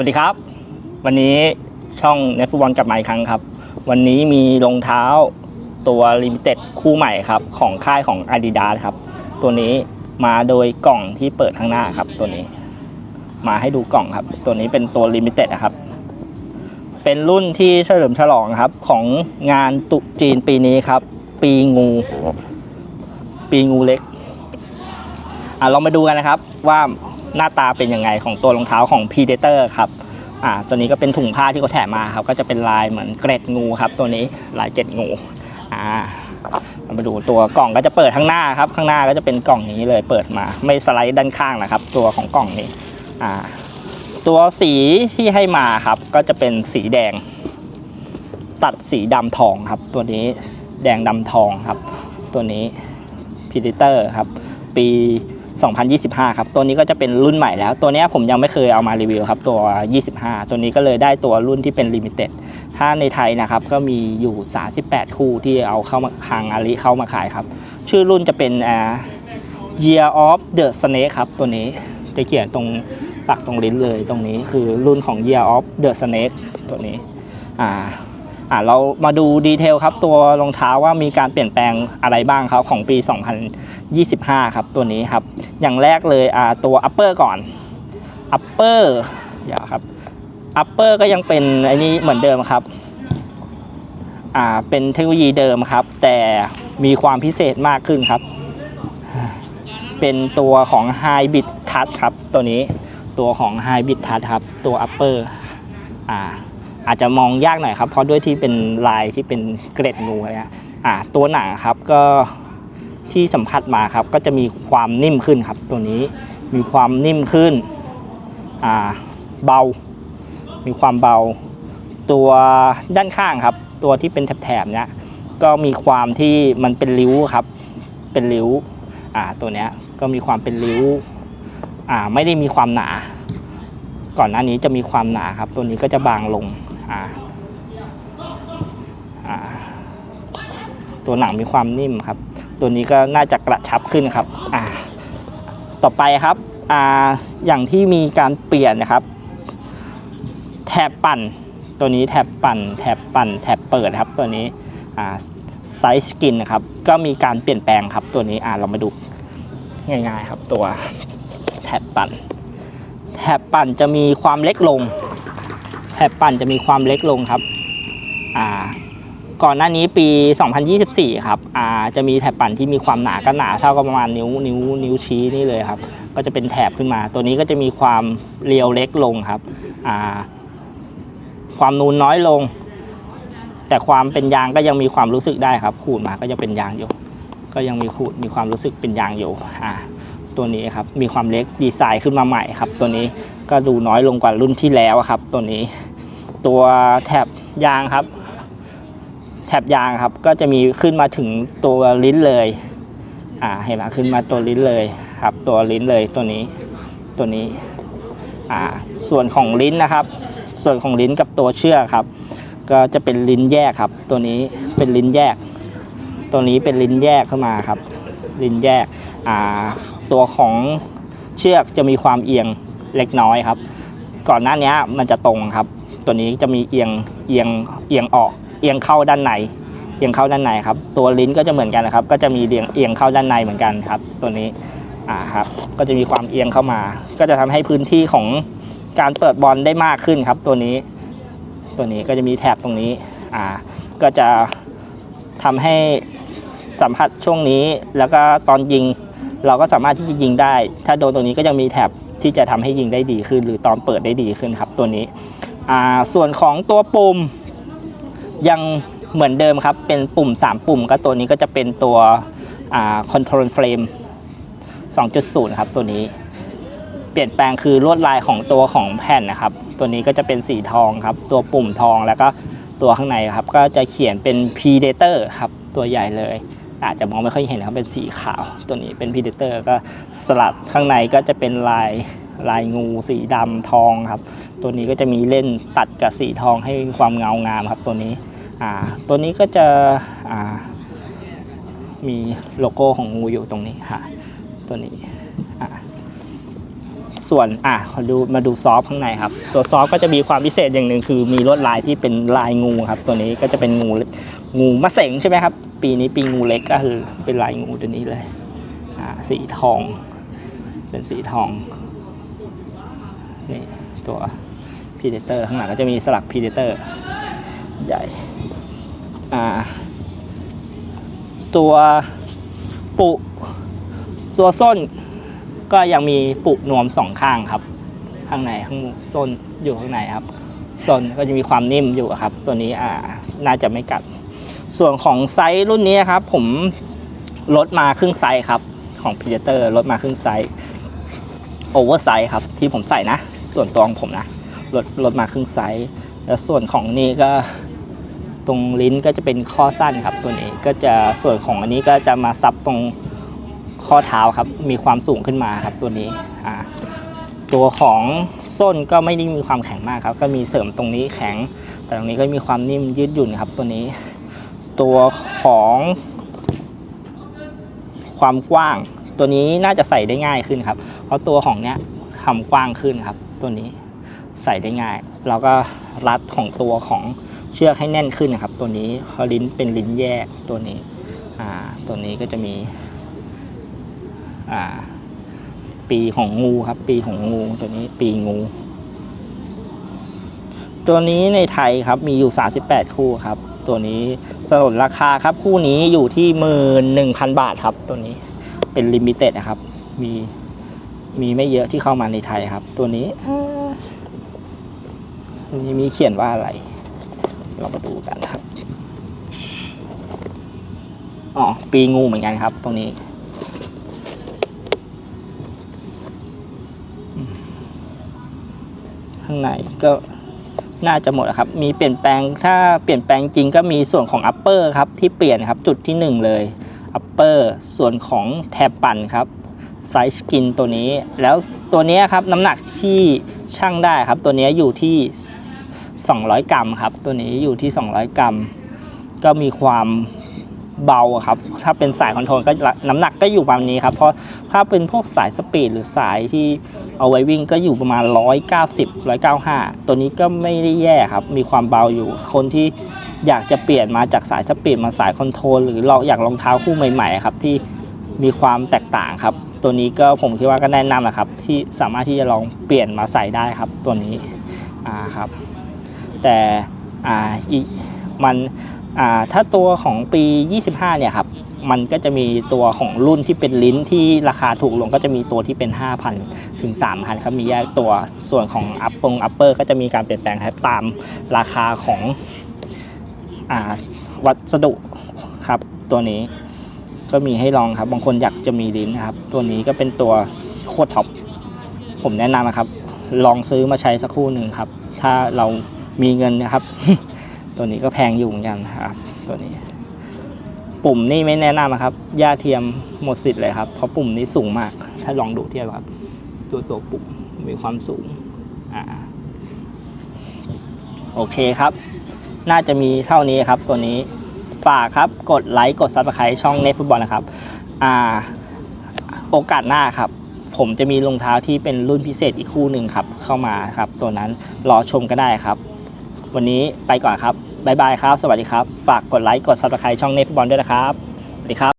วัสดีครับ วันนี้ช่องเนฟุตบอลกลับมาอีกครั้งครับ วันนี้มีรองเท้าตัวลิมิเต็ดคู่ใหม่ครับ ของค่ายของ Adidas ครับ ตัวนี้มาโดยกล่องที่เปิดข้างหน้าครับ ตัวนี้ มาให้ดูกล่องครับ ตัวนี้เป็นตัวลิมิเต็ดนะครับ เป็นรุ่นที่เฉลิมฉลองครับ ของงานตุจีนปีนี้ครับ ปีงู ปีงูเล็กอะลองมาดูกันนะครับว่า หน้าตาเป็นยังไงของตัวรองเท้าของ Predator ครับอ่าตัวนี้ก็เป็นถุงผ้าที่เขาแถมมาครับ ก็จะเป็นลายเหมือนเกร็ดงูครับ ตัวนี้ลายเกร็ดงูอ่ามาดูตัวกล่องก็จะเปิดข้างหน้าครับ ข้างหน้าก็จะเป็นกล่องนี้เลยเปิดมา ไม่สไลด์ด้านข้างนะครับ ตัวของกล่องนี้อ่าตัวสีที่ให้มาครับก็จะเป็นสีแดง ตัดสีดำทองครับ ตัวนี้แดงดำทองครับ ตัวนี้ Predator ครับ ปี 2025 ครับ ตัวนี้ก็จะเป็นรุ่นใหม่แล้ว ตัวนี้ผมยังไม่เคยเอามารีวิวครับ ตัว 25 ตัวนี้ก็เลยได้ตัวรุ่นที่เป็นลิมิเต็ด ถ้าในไทยนะครับ ก็มีอยู่ 38 คู่ที่เอาเข้ามาทางอาลีเข้ามาขายครับ ชื่อรุ่นจะเป็น Year of the Snake ครับ ตัวนี้จะเขียนตรงปักตรงลิ้นเลยตรงนี้คือรุ่นของ Year of the Snake ตัวนี้ อ่า อ่าเรามาดูดีเทลครับตัวรองเท้าว่ามีการเปลี่ยนแปลงอะไรบ้างครับของปี 2025 ครับตัวนี้ครับ อย่างแรกเลยอ่าตัว upper ก่อน upper เดี๋ยวครับ upper ก็ยังเป็นไอ้นี้เหมือนเดิมครับอ่าเป็นเทคโนโลยีเดิมครับ แต่มีความพิเศษมากขึ้นครับ เป็นตัวของ Hybrid Touch ครับตัวนี้ตัวของ Hybrid Touch ครับตัว upper อ่า อาจจะมองยากหน่อยครับ เพราะด้วยที่เป็นลายที่เป็นเกร็ดงูอะไรเงี้ยอ่าตัวหนังครับก็ที่สัมผัสมาครับ ก็จะมีความนิ่มขึ้นครับ ตัวนี้มีความนิ่มขึ้นอ่าเบา มีความเบา ตัวด้านข้างครับ ตัวที่เป็นแถบๆเนี้ยก็มีความที่มันเป็นริ้วครับ เป็นริ้วอ่าตัวเนี้ยก็มีความเป็นริ้วอ่าไม่ได้มีความหนา ก่อนหน้านี้จะมีความหนาครับ ตัวนี้ก็จะบางลง อ่าอ่าตัวหนังมีความนิ่มครับ ตัวนี้ก็น่าจะกระชับขึ้นครับอ่าต่อไปครับอ่าอย่างที่มีการเปลี่ยนนะครับ แถบปั่น ตัวนี้แถบปั่น แถบปั่น แถบเปิดครับ ตัวนี้อ่าสไตล์สกินนะครับ ก็มีการเปลี่ยนแปลงครับ ตัวนี้อ่าเรามาดูง่ายๆครับตัวแถบปั่น แถบปั่นจะมีความเล็กลง แถบปั่นจะมีความเล็กลงครับอ่าก่อนหน้านี้ปี 2024 ครับอ่าจะมีแถบปั่นที่มีความหนาก็หนาเท่ากับประมาณนิ้วนิ้วนิ้วชี้นี่เลยครับ ก็จะเป็นแถบขึ้นมา ตัวนี้ก็จะมีความเรียวเล็กลงครับอ่าความนูนน้อยลง แต่ความเป็นยางก็ยังมีความรู้สึกได้ครับ ขูดมาก็ยังเป็นยางอยู่ ก็ยังมีขูดมีความรู้สึกเป็นยางอยู่อ่าตัวนี้ครับมีความเล็กดีไซน์ขึ้นมาใหม่ครับ ตัวนี้ก็ดูน้อยลงกว่ารุ่นที่แล้วครับ ตัวนี้ ตัวแถบยางครับ แถบยางครับ ก็จะมีขึ้นมาถึงตัวลิ้นเลย อ่าเห็นไหมขึ้นมาตัวลิ้นเลยครับ ตัวลิ้นเลยตัวนี้ ตัวนี้ อ่า ส่วนของลิ้นนะครับ ส่วนของลิ้นกับตัวเชือกครับ ก็จะเป็นลิ้นแยกครับ ตัวนี้เป็นลิ้นแยก ตัวนี้เป็นลิ้นแยกเข้ามาครับ ลิ้นแยก อ่า ตัวของเชือกจะมีความเอียงเล็กน้อยครับ ก่อนหน้านี้มันจะตรงครับ ตัวนี้จะมีเอียงเอียงเอียงออก เอียงเข้าด้านใน เอียงเข้าด้านในครับ ตัวลิ้นก็จะเหมือนกันนะครับ ก็จะมีเอียงเอียงเข้าด้านในเหมือนกันครับ ตัวนี้อ่าครับ ก็จะมีความเอียงเข้ามา ก็จะทำให้พื้นที่ของการเปิดบอลได้มากขึ้นครับ ตัวนี้ ตัวนี้ก็จะมีแถบตรงนี้อ่าก็จะทำให้สัมผัสช่วงนี้ แล้วก็ตอนยิงเราก็สามารถที่จะยิงได้ ถ้าโดนตรงนี้ก็ยังมีแถบที่จะทำให้ยิงได้ดีขึ้น หรือตอนเปิดได้ดีขึ้นครับ ตัวนี้ อ่าส่วนของตัวปุ่มยังเหมือนเดิมครับ เป็นปุ่ม 3 ปุ่ม ก็ตัวนี้ก็จะเป็นตัวอ่า control frame 2.0 ครับตัวนี้ เปลี่ยนแปลงคือลวดลายของตัวของแผ่นนะครับ ตัวนี้ก็จะเป็นสีทองครับ ตัวปุ่มทองแล้วก็ตัวข้างในครับ ก็จะเขียนเป็น predator ครับ ตัวใหญ่เลย อาจจะมองไม่ค่อยเห็นครับเป็นสีขาว ตัวนี้เป็น predator ก็สลัดข้างในก็จะเป็นลาย ลายงูสีดำทองครับ ตัวนี้ก็จะมีเล่นตัดกับสีทองให้ความเงางามครับ ตัวนี้อ่าตัวนี้ก็จะอ่ามีโลโก้ของงูอยู่ตรงนี้ค่ะตัวนี้อ่าส่วนอะมาดูมาดูซอฟต์ข้างในครับ ตัวซอฟก็จะมีความพิเศษอย่างหนึ่งคือมีลวดลายที่เป็นลายงูครับ ตัวนี้ก็จะเป็นงูงูมะเสงใช่ไหมครับ ปีนี้ปีงูเล็กก็คือเป็นลายงูตัวนี้เลยอ่าสีทอง เป็นสีทอง นี่ตัวพีเดเตอร์ข้างหลังก็จะมีสลักพีเดเตอร์ใหญ่อ่าตัวปุตัวส้นก็ยังมีปุนวมสองข้างครับ ข้างในข้างส้นอยู่ข้างในครับส้นก็จะมีความนิ่มอยู่ครับ ตัวนี้อ่าน่าจะไม่กัด ส่วนของไซส์รุ่นนี้ครับ ผมลดมาครึ่งไซส์ครับ ของ Predator ลดมาครึ่งไซส์โอเวอร์ไซส์ครับ ที่ผมใส่นะ ส่วนตัวของผมนะลดลดมาครึ่งไซส์แล้วส่วนของนี่ก็ตรงลิ้นก็จะเป็นข้อสั้นครับตัวนี้ก็จะส่วนของอันนี้ก็จะมาซับตรงข้อเท้าครับ มีความสูงขึ้นมาครับตัวนี้อ่าตัวของส้นก็ไม่ได้มีความแข็งมากครับ ก็มีเสริมตรงนี้แข็ง แต่ตรงนี้ก็มีความนิ่มยืดหยุ่นครับ ตัวนี้ ตัวของความกว้าง ตัวนี้น่าจะใส่ได้ง่ายขึ้นครับ เพราะตัวของเนี้ย ทำกว้างขึ้นครับ ตัวนี้ใส่ได้ง่ายเราก็รัดของตัวของเชือกให้แน่นขึ้นนะครับ ตัวนี้เพราลิ้นเป็นลิ้นแยกตัวนี้อ่าตัวนี้ก็จะมีอ่าปีของงูครับ ปีของงูตัวนี้ปีงู ตัวนี้ในไทยครับมีอยู่ 38 คู่ครับ ตัวนี้สนนราคาครับคู่นี้อยู่ที่หมื่นหนึ่งพันบาทครับ ตัวนี้เป็นลิมิเต็ดนะครับ มี มีไม่เยอะที่เข้ามาในไทยครับ ตัวนี้นี้มีเขียนว่าอะไร เรามาดูกันครับ อ๋อ ปีงูเหมือนกันครับ ตรงนี้ ข้างในก็น่าจะหมดครับ มีเปลี่ยนแปลง ถ้าเปลี่ยนแปลงจริงก็มีส่วนของ upper ครับ ที่เปลี่ยนครับ จุดที่ 1 เลย upper ส่วนของแถบปั่นครับ ไซส์สกินตัวนี้ แล้วตัวนี้ครับน้ำหนักที่ช่างได้ครับ ตัวนี้อยู่ที่ 200 กรัมครับ ตัวนี้อยู่ที่ 200 กรัม ก็มีความเบาครับ ถ้าเป็นสายคอนโทรลก็น้ำหนักก็อยู่ประมาณนี้ครับ เพราะถ้าเป็นพวกสายสปีดหรือสายที่เอาไว้วิ่งก็อยู่ประมาณ 190 195 ตัวนี้ก็ไม่ได้แย่ครับ มีความเบาอยู่ คนที่อยากจะเปลี่ยนมาจากสายสปีดมาสายคอนโทรลหรือเราอยากรองเท้าคู่ใหม่ๆครับที่ มีความแตกต่างครับ ตัวนี้ก็ผมคิดว่าก็แนะนำนะครับ ที่สามารถที่จะลองเปลี่ยนมาใส่ได้ครับ ตัวนี้อ่าครับ แต่อ่าอีมันอ่าถ้าตัวของปี 25 เนี่ยครับมันก็จะมีตัวของรุ่นที่เป็นลิ้นที่ราคาถูกลงก็จะมีตัวที่เป็น 5,000 ถึง 3,000 ครับ มีแยกตัวส่วนของอัปปงอัปเปอร์ก็จะมีการเปลี่ยนแปลงครับตามราคาของอวัสดุครับตัวนี้ ก็มีให้ลองครับ บางคนอยากจะมีลิ้นนะครับ ตัวนี้ก็เป็นตัวโคตรท็อปผมแนะนำนะครับ ลองซื้อมาใช้สักครู่หนึ่งครับ ถ้าเรามีเงินนะครับ ตัวนี้ก็แพงอยู่เหมือนกันครับ ตัวนี้ ปุ่มนี่ไม่แนะนำนะครับย่าเทียมหมดสิทธิ์เลยครับ เพราะปุ่มนี้สูงมาก ถ้าลองดูเทียบครับ ตัวตัวปุ่มมีความสูงอ่าโอเคครับ น่าจะมีเท่านี้ครับตัวนี้ ฝากครับ กดไลค์กดซับสไครต์ช่องเน t ฟุตบอลนะครับ อ่า โอกาสหน้าครับ ผมจะมีรองเท้าที่เป็นรุ่นพิเศษอีกคู่หนึ่งครับ เข้ามาครับ ตัวนั้นรอชมก็ได้ครับ วันนี้ไปก่อนครับ บ๊ายบายครับ สวัสดีครับ ฝากกดไลค์กดซับสไครต์ช่องเน t ฟุตบอลด้วยนะครับ สวัสดีครับ